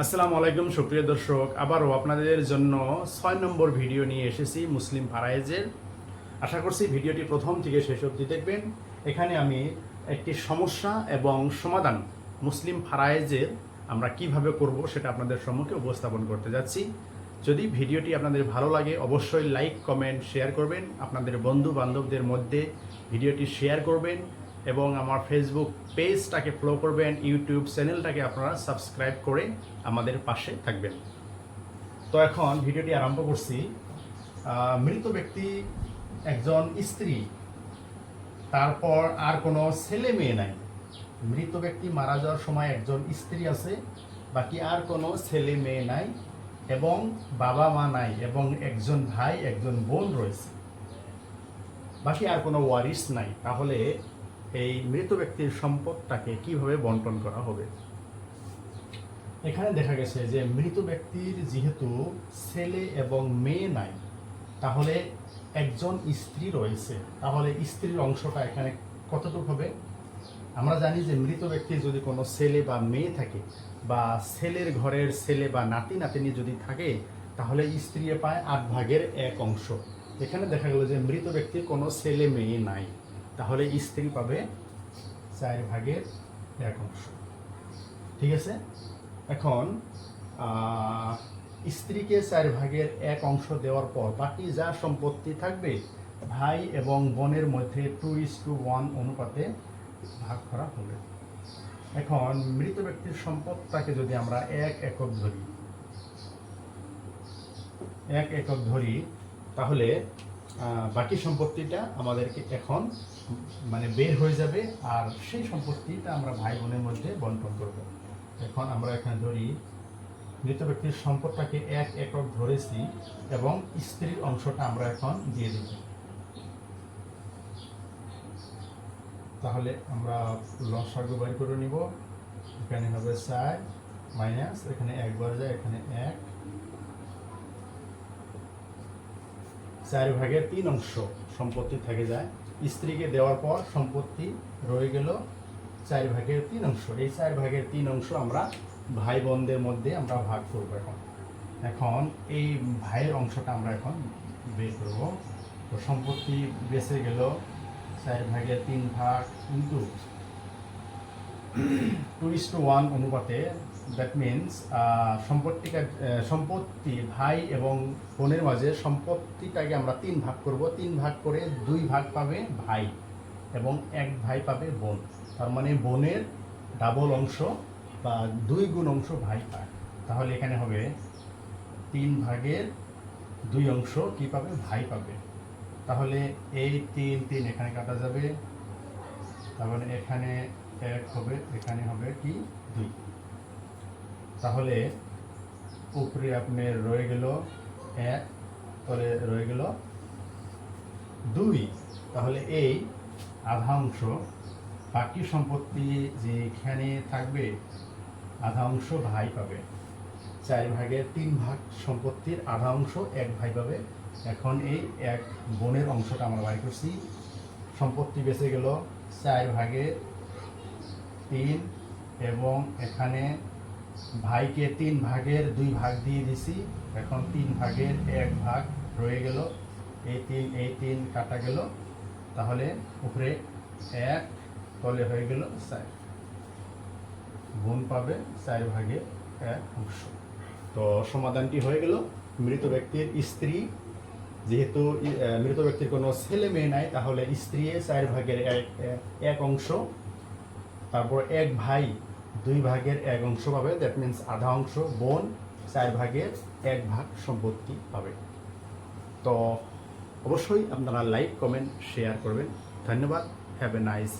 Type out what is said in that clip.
আসসালামু আলাইকুম, সুপ্রিয় দর্শক। আবারও আপনাদের জন্য ছয় নম্বর ভিডিও নিয়ে এসেছি মুসলিম ফারাইজের আশা করছি ভিডিওটি প্রথম থেকে শেষ অবধি দেখবেন। এখানে আমি একটি সমস্যা এবং সমাধান মুসলিম ফারাইজের আমরা কীভাবে করব সেটা আপনাদের সম্মুখে উপস্থাপন করতে যাচ্ছি। যদি ভিডিওটি আপনাদের ভালো লাগে, অবশ্যই লাইক, কমেন্ট, শেয়ার করবেন। আপনাদের বন্ধু বান্ধবদের মধ্যে ভিডিওটি শেয়ার করবেন। এবং আমার ফেসবুক পেজটাকে ফলো করবেন ইউটিউব চ্যানেলটাকে আপনারা সাবস্ক্রাইব করে আমাদের পাশে থাকবেন। তো এখন ভিডিওটি আরম্ভ করছি। মৃত ব্যক্তি একজন স্ত্রী, তারপর আর কোনো ছেলে মেয়ে নাই। মৃত ব্যক্তি মারা যাওয়ার সময় একজন স্ত্রী আছে, বাকি আর কোনো ছেলে মেয়ে নাই এবং বাবা মা নাই এবং একজন ভাই, একজন বোন রয়েছে। বাকি আর কোনো ওয়ারিস নাই। তাহলে এই মৃত ব্যক্তির সম্পদটাকে কীভাবে বন্টন করা হবে? এখানে দেখা গেছে যে মৃত ব্যক্তির যেহেতু ছেলে এবং মেয়ে নাই, তাহলে একজন স্ত্রী রয়েছে। তাহলে স্ত্রীর অংশটা এখানে কতটুকু হবে? আমরা জানি যে মৃত ব্যক্তির যদি কোনো ছেলে বা মেয়ে থাকে বা ছেলের ঘরের ছেলে বা নাতি নাতিনি যদি থাকে, তাহলে স্ত্রী পায় আট ভাগের এক অংশ। এখানে দেখা গেল যে মৃত ব্যক্তির কোনো ছেলে মেয়ে নাই। তাহলে স্ত্রী পাবে চার ভাগের এক অংশ। ঠিক আছে? এখন স্ত্রীকে চার ভাগের এক অংশ দেওয়ার পর বাকি যা সম্পত্তি থাকবে, ভাই এবং বোনের মধ্যে টু ইস টু ওয়ান অনুপাতে ভাগ করা হবে। এখন, মৃত ব্যক্তির সম্পদটাকে যদি আমরা এক একক ধরি, এক একক ধরি, তাহলে বাকি সম্পত্তিটা আমাদেরকে এখন মানে বের হয়ে যাবে আর সেই সম্পত্তিটা আমরা ভাই বোনের মধ্যে বন্টন করব। এখন আমরা এখানে ধরি, মৃত ব্যক্তির সম্পদটাকে এক একক ধরেছি এবং স্ত্রীর অংশটা আমরা এখন দিয়ে দিব। তাহলে আমরা লসাগু বাড়ি করে নিব। এখানে হবে চার মাইনাস, এখানে একবার যায়, এখানে এক। চার ভাগের তিন অংশ সম্পত্তি থেকে যায়। স্ত্রীকে দেওয়ার পর সম্পত্তি রয়ে গেল চার ভাগের তিন অংশ। এই চার ভাগের তিন অংশ আমরা ভাই বোনদের মধ্যে আমরা ভাগ করব এখন। এখন এই ভাইয়ের অংশটা আমরা এখন বের করব। তো সম্পত্তি বেঁচে গেল চার ভাগের তিন ভাগ, কিন্তু টু টু ওয়ান অনুপাতে দ্যাট মিনস সম্পত্তিকে আহ, সম্পত্তি ভাই এবং বোনের মাঝে সম্পত্তিটাকে আমরা তিন ভাগ করব। তিন ভাগ করে দুই ভাগ পাবে ভাই এবং এক ভাই পাবে বোন। তার মানে বোনের ডাবল অংশ বা দুই গুণ অংশ ভাই পায়। তাহলে এখানে হবে তিন ভাগের দুই অংশ কি পাবে? ভাই পাবে। তাহলে এই তিন তিন এখানে কাটা যাবে। তারপরে এখানে এক হবে এখানে হবে কি? দুই। তাহলে উপরে আপনার রয়ে গেল এক, পরে রয়ে গেল দুই। তাহলে এই আধা অংশ বাকি সম্পত্তি যেখানে থাকবে, আধা অংশ ভাই পাবে। চার ভাগের তিন ভাগ সম্পত্তির আধা অংশ এক ভাই পাবে। এখন এই এক বোনের অংশটা আমরা বাই করছি। সম্পত্তি বেঁচে গেল চার ভাগে তিন এবং এখানে ভাইকে তিন ভাগের দুই ভাগ দিয়ে দিছি, এখন তিন ভাগের এক ভাগ রয়ে গেল। এই তিন এই তিন কাটা গেল। তাহলে উপরে এক তলে হয়ে গেল চার। গুণ পাবে চার ভাগে এক অংশ। তো সমাধানটি হয়ে গেল। মৃত ব্যক্তির স্ত্রী, যেহেতু মৃত ব্যক্তির কোনো ছেলে মেয়ে নাই, তাহলে স্ত্রী চার ভাগের এক এক অংশ। তারপর এক ভাই দুই ভাগের এক অংশ পাবে। দ্যাট মিন্স আধা অংশ বোন, চার ভাগের এক ভাগ সম্পত্তি পাবে। তো অবশ্যই আপনারা লাইক, কমেন্ট, শেয়ার করবেন। ধন্যবাদ। Have a nice